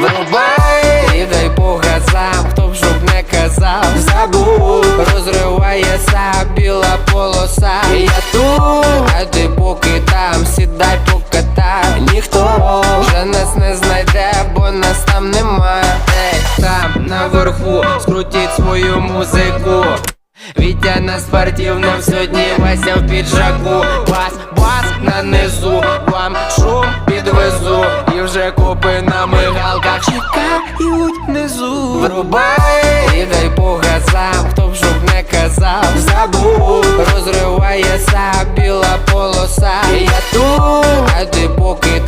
Врубай і дай по газам, хто б щоб не казав, забув, розривається біла полоса. Я тут, а ти поки там, сідай покатай Ніхто. Вже нас не знайде, бо нас там немає. Ей, там наверху, скрутіть свою музику. Вітя на спортивному сьогодні Вася в піджаку. Бас, бас Копи на мигалках чекають внизу. Врубай. І дай по газам, хто б жоб не казав. Забув, розривається біла полоса. Я тут, а ти поки